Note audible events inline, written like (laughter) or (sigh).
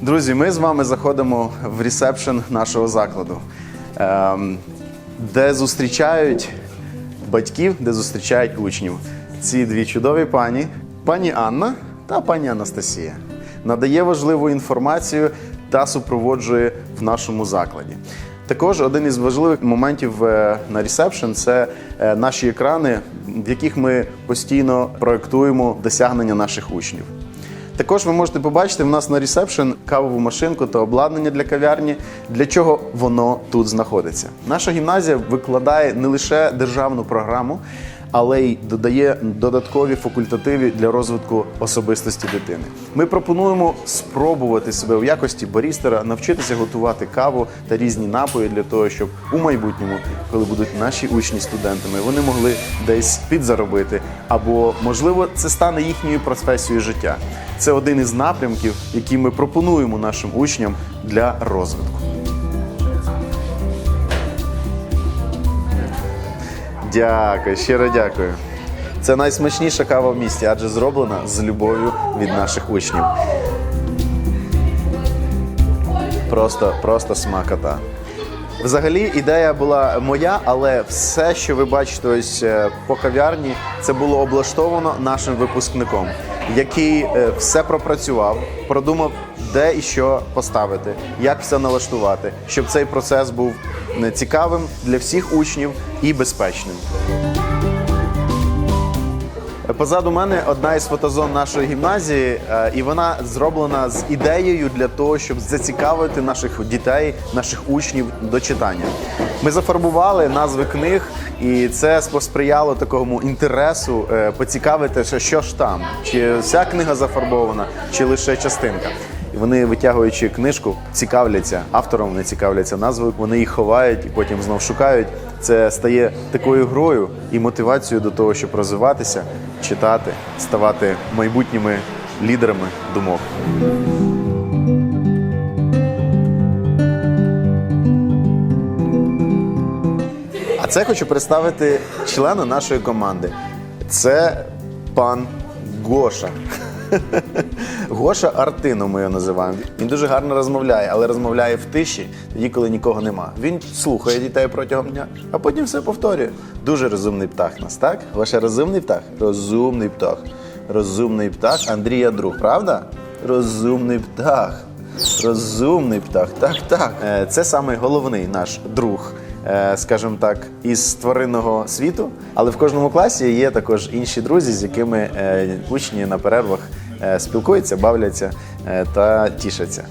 Друзі, ми з вами заходимо в ресепшн нашого закладу, ем, де зустрічають батьків, де зустрічають учнів. Ці дві чудові пані, пані Анна та пані Анастасія, надає важливу інформацію та супроводжує в нашому закладі. Також один із важливих моментів е, на ресепшн це е, наші екрани, в яких ми постійно проектуємо досягнення наших учнів. Також ви можете побачити в нас на ресепшн кавову машинку та обладнання для кав'ярні, для чого воно тут знаходиться. Наша гімназія викладає не лише державну програму, але й додає додаткові факультативи для розвитку особистості дитини. Ми пропонуємо спробувати себе в якості барістера, навчитися готувати каву та різні напої для того, щоб у майбутньому, коли будуть наші учні студентами, вони могли десь підзаробити, або можливо це стане їхньою професією життя. Це один із напрямків, які ми пропонуємо нашим учням для розвитку. Дякую, щиро дякую. Це найсмачніша кава в місті, адже зроблена з любов'ю від наших учнів. Просто, просто смакота. Взагалі ідея була моя, але все, що ви бачите ось е, по кав'ярні, це було облаштовано нашим випускником, який е, все пропрацював, продумав, де і що поставити, як все налаштувати, щоб цей процес був е, цікавим для всіх учнів і безпечним. Позаду мене одна із фотозон нашої гімназії, е, і вона зроблена з ідеєю для того, щоб зацікавити наших дітей, наших учнів до читання. Ми зафарбували назви книг, і це посприяло такому інтересу е, поцікавитися, що ж там, чи вся книга зафарбована, чи лише частинка. І вони, витягуючи книжку, цікавляться автором, вони цікавляться назвою, вони їх ховають і потім знов шукають. Це стає такою грою і мотивацією до того, щоб розвиватися, читати, ставати майбутніми лідерами думок. А це хочу представити члена нашої команди. Це пан Гоша. (laughs) Гоша Артино ми його називаємо. Він дуже гарно розмовляє, але розмовляє в тиші, тоді, коли нікого нема. Він слухає дітей протягом дня, а потім все повторює. Дуже розумний птах нас, так? Гоша розумний птах? Розумний птах. Розумний птах Андрія друг, правда? Розумний птах. Розумний птах. Так, так. Е, Це саме головний наш друг е, скажімо так, із тваринного світу. Але в кожному класі є також інші друзі, з якими е, учні на перервах спілкуються, бавляться е, та тішаться.